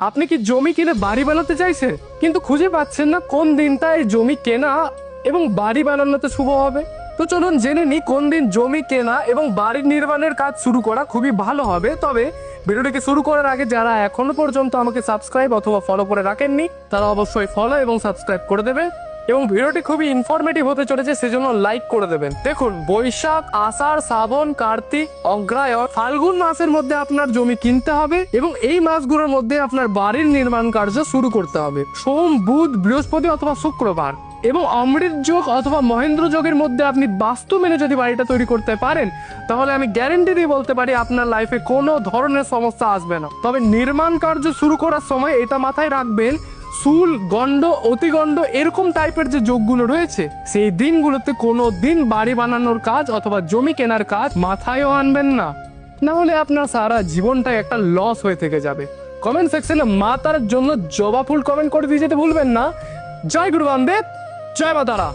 আপনি কি জমি কিনে বাড়ি বানাতে চাইছেন কিন্তু খুঁজে পাচ্ছেন না কোন দিনটা এই জমি কেনা এবং বাড়ি বানানোতে শুভ হবে। তো চলুন জেনে নিই কোন দিন জমি কেনা এবং বাড়ি নির্মাণের কাজ শুরু করা খুবই ভালো হবে। তবে ভিডিওটিকে শুরু করার আগে যারা এখনও পর্যন্ত আমাকে সাবস্ক্রাইব অথবা ফলো করে রাখেননি, তারা অবশ্যই ফলো এবং সাবস্ক্রাইব করে দেবে। এবং ভিডিওটি খুবই ইনফরমেটিভ হতে চলেছে, সেজন্য লাইক করে দেবেন। দেখুন, বৈশাখ, আষাঢ়, শ্রাবণ, কার্তিক, অগ্রায়ণ, ফাল্গুন মাসের মধ্যে আপনার জমি কিনতে হবে এবং এই মাসগুলোর মধ্যে আপনার বাড়ির নির্মাণ কার্য শুরু করতে হবে। সোম, বুধ, বৃহস্পতি অথবা শুক্রবার। এবং অমৃত যোগ অথবা মহেন্দ্র যোগের মধ্যে আপনি বাস্তু মেনে যদি বাড়িটা তৈরি করতে পারেন, তাহলে আমি গ্যারেন্টি দিয়ে বলতে পারি আপনার লাইফে কোনো ধরনের সমস্যা আসবে না। তবে নির্মাণ কার্য শুরু করার সময় এটা মাথায় রাখবেন চুল গণ্ড অতিগণ্ড এরকম টাইপের যে যোগগুলো রয়েছে, সেই দিনগুলোতে কোনো দিন বাড়ি বানানোর কাজ অথবা জমি কেনার কাজ মাথায়ও আনবেন না। না হলে আপনার সারা জীবনটা একটা লস হয়ে থেকে যাবে। কমেন্ট সেকশনে মা তার জন্য জবা ফুল কমেন্ট করে দিয়ে যেতে ভুলবেন না। জয় গুরু বামদেব, জয় মা তারা।